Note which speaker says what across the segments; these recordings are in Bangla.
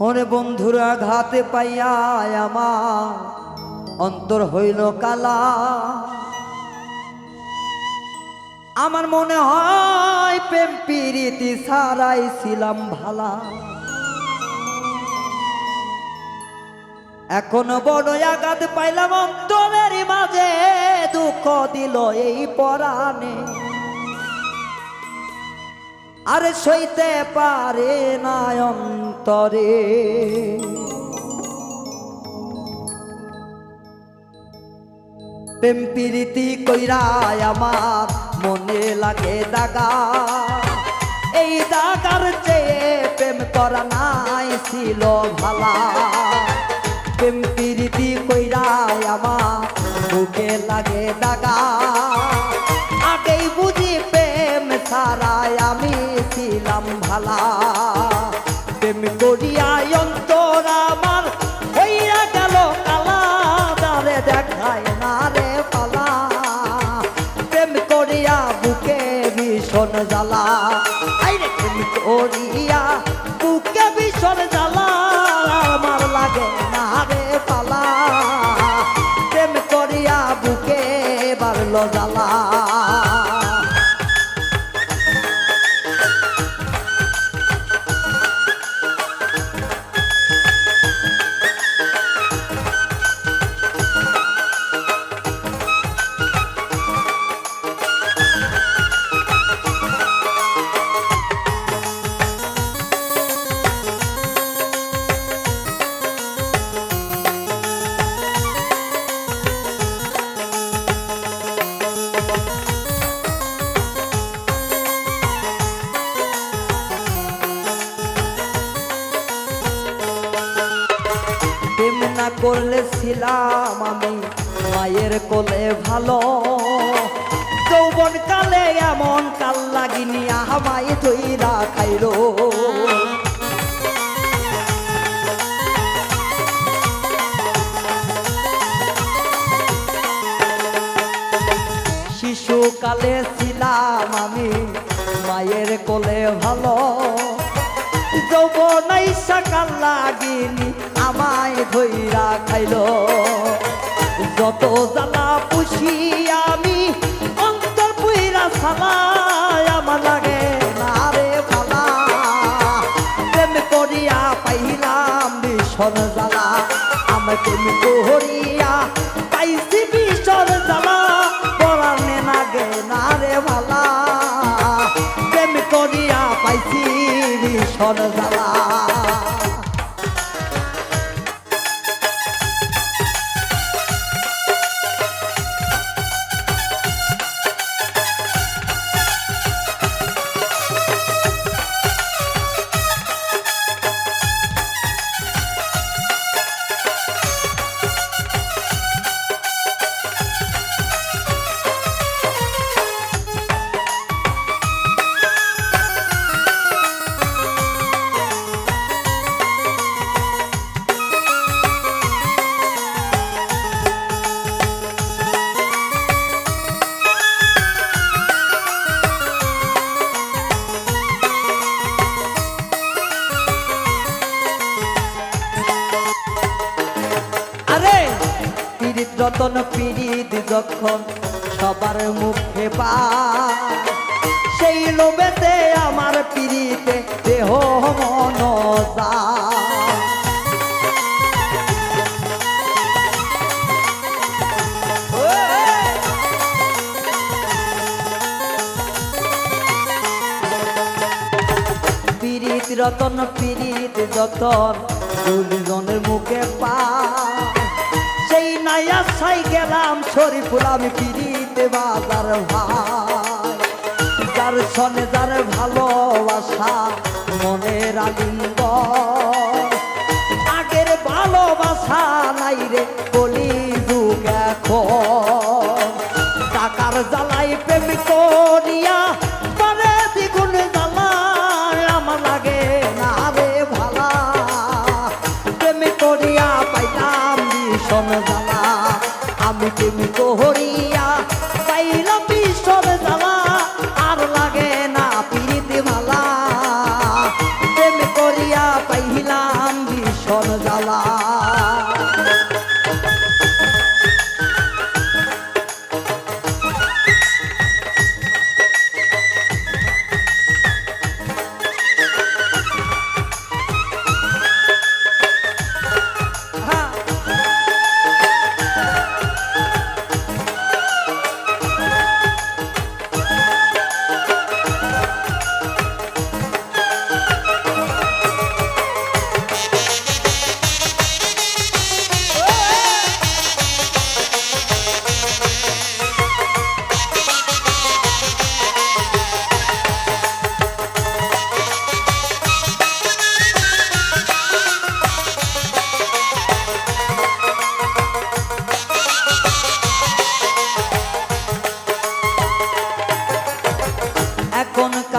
Speaker 1: ওরে বন্ধুরা ঘাতে পাইয়া আমার অন্তর হইল কালা। আমার মনে হয় প্রেম পিরিতি সারাই ছিলাম ভালা। এখন বড় আঘাত পাইলাম অন্তরের মাঝে, দুঃখ দিল এই পরাণে। আরে সইতে পারে না অন্তরে প্রেম প্রীতি কইরা আমার মনে লাগে দাগা। এই দাগার চেয়ে প্রেম করা নাই ছিল ভালা। প্রেম প্রীতি কইরা আমার বুকে লাগে দাগা। আগেই বুঝি প্রেম ছাড়াই আমি ছিলাম ভালা। করলে ছিলাম আমি মায়ের কোলে ভালো। যৌবন কালে এমন কাল লাগিনি আহমাই ধইরা খাইলো। শিশুকালে ছিলাম আমি মায়ের কোলে ভালো। যৌবনাই সকাল লাগিনি ধইরা খাইলো। যত জ্বালা পুষি আমি, অন্তর পুইরা সালায় আমার লাগে না রে ভালা প্রেম করিয়া পাইলাম ভীষণ জ্বালা। আমার প্রেম করিয়া পাইছি ভীষণ জ্বালা। পরাণে নাগে না রে ভালা প্রেম করিয়া পাইছি ভীষণ জ্বালা। রতন পীড়িত যখন সবার মুখে পা সেই লোভেতে আমার পীড়িতে দেহ মন। পীড়িত রতন, পীড়িত যতন দুজনের মুখে পা নাইয়া সাই গেলাম শরীফুল আমি পিড়িতে বাজার ভাই যার সনে যার ভালোবাসা মনের আলিঙ্গ আগের ভালোবাসা নাই রে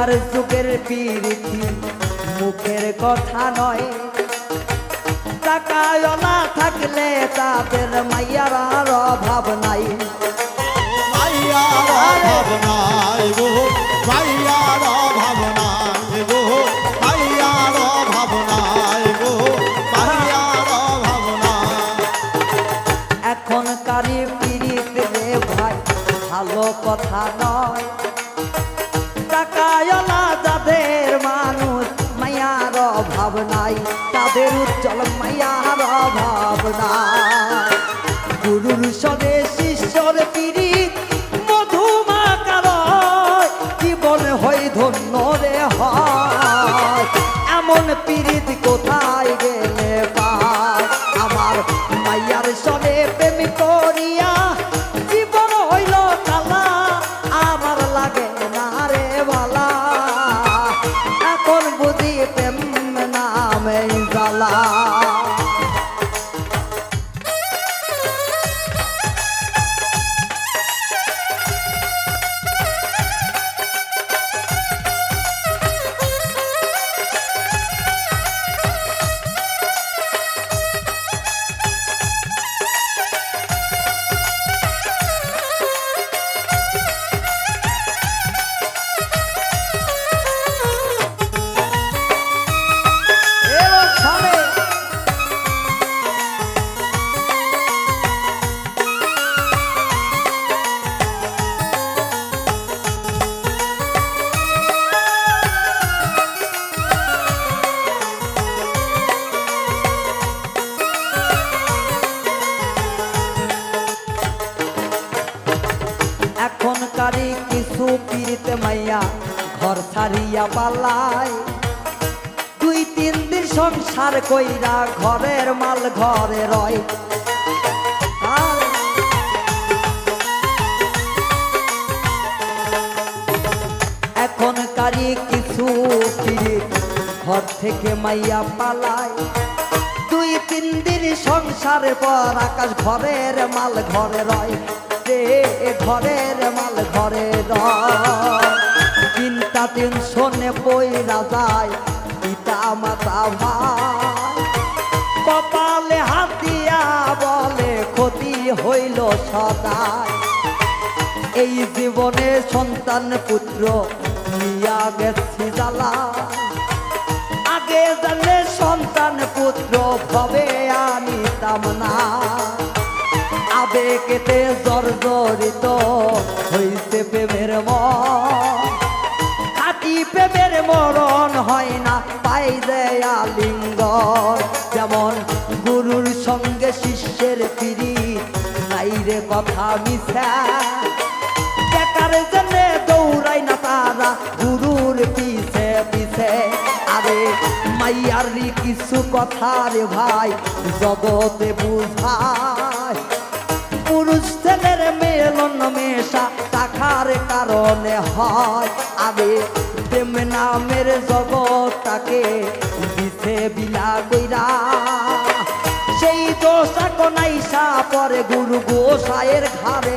Speaker 1: এখনকার যুগের পিরিতি মুখের কথা নয়। টাকাওয়ালা থাকলে তাদের মাইয়ার অভাব নাই।
Speaker 2: মাইয়ার অভাব নাই গো, মাইয়ার
Speaker 1: গুরুর স্বদেশ শিষ্যর পিরিত কিছু মাইয়া ঘর ছাড়িয়া পালায় দুই, তিন দিন সংসার কইরা ঘরের মাল ঘরে রয়। আর এখনকারই কিছু ঘর থেকে মাইয়া পালায় দুই, তিন দিন সংসারের পর আকাশ ঘরের মাল ঘরে রয়। রে ঘরের মাল ঘরে চিন্তা টেনশনে বইরা যায় পিতা মাতা ভাই কপালে হাত দিয়া বলে ক্ষতি হইল সদায় এই জীবনে সন্তান পুত্র নিয়া গেছি জ্বালা। আগে জানলে সন্তান পুত্র ভবে আনিতাম না। আবেগেতে জর্জরিত হইছে প্রেমের খাটি প্রেমের মরণ হয় না, পাই দেয়া লিঙ্গন যেমন গুরুর সঙ্গে শিষ্যের পিড়ি নাই রে কথা মিশা বেকার জন্যে দৌড়াই না তারা, গুরুর পিছে পিছে। আরে মাইয়ারি কিছু কথা রে ভাই, জগতে বুঝায় পুরুষ ছেলের মেলন মেশা টাকার কারণে হয়। আবে প্রেম নামের জগৎটাকে বিলা কইরা। সেই দোষা কোনাইসা পরে গুরু গোসায়ের ঘাড়ে